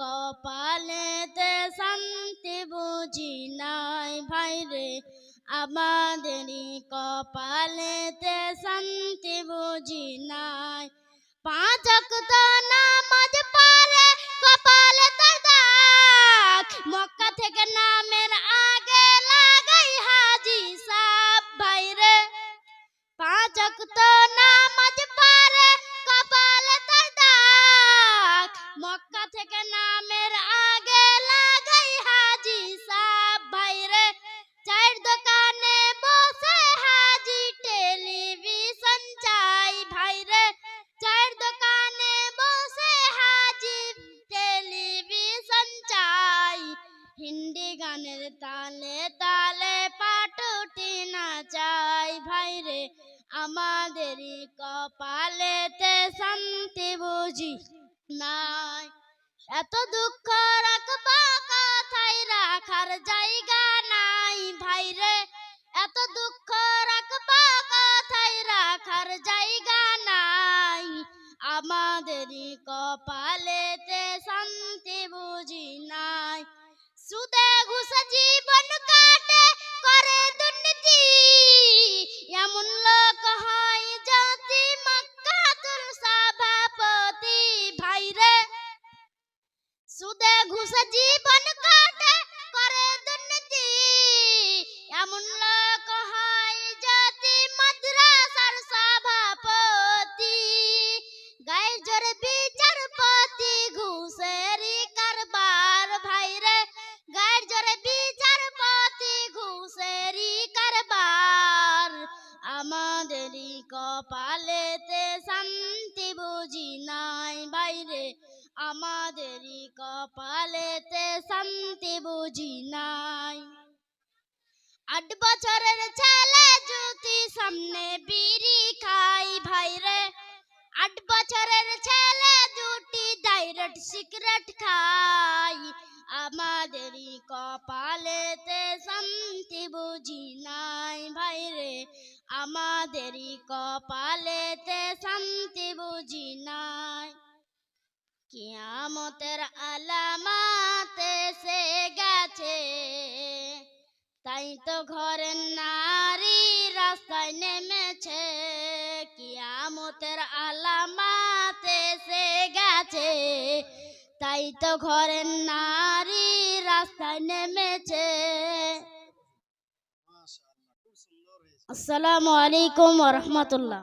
কপালেতে শান্তি বুঝি নাই, ভাই ভাইরে আমাদেরই কপালেতে শান্তি বুঝি নাই। পাঁচ ওয়াক্ত নামাজ পড়ে কপালে দাগ। মক্কা থেকে নামের আগে লাগাই হাজি সাহ ভাইরে পাঁচ ওয়াক্ত নামের আগে লাগাই হাজি সাহ ভাইরে। চায়ের দোকানে বসে হাজি টেলিভিশন চাই ভাইরে। চায়ের দোকানে বসে হাজি টেলিভিশন চাই। হিন্দি গানের তালে তালে পাটুটি না চাই ভাইরে। আমাদেরই কপালেতে শান্তি বুঝি নাই। এত দুঃখ রাখবা কথাই রাখার জায়গা নাই ভাই রে। এত দুঃখ রাখবা কথাই রাখার জায়গা নাই। আমাদেরই কপালেতে শান্তি বুঝি নাই। সুদে সুদে ঘুষে জীবন কাটে করে দুর্নীতি। এমন লোক হয় জাতি মাদ্রাসার সভাপতি গায়ের জোরে বিচারপতি ঘুষেরই কারবার ভাইরে গায়ের জোরে বিচারপতি ঘুষেরই কারবার। আমাদেরই কপালেতে শান্তি বুঝি নাই বাইরে আমাদেরই কপালেতে শান্তি বুঝি নাই। আট বছরের ছেলে জুতি সামনে বিড়ি খাই, ভাই রে। আট বছরের ছেলে দুটি ডাইরেক্ট সিগারেট খাই। আমাদেরই কপালেতে শান্তি বুঝি নাই, ভাই রে। আমাদেরই কপালেতে শান্তি বুঝি নাই। কিয়ামতের আলামাতে সে গেছে। তাই তো ঘরের নারী রাস্তায় নেমেছে। কিয়ামতের আলামাতে সে গেছে। তাই তো ঘরের নারী রাস্তায় নেমেছে। আসসালামু আলাইকুম রহমতুল্লাহ।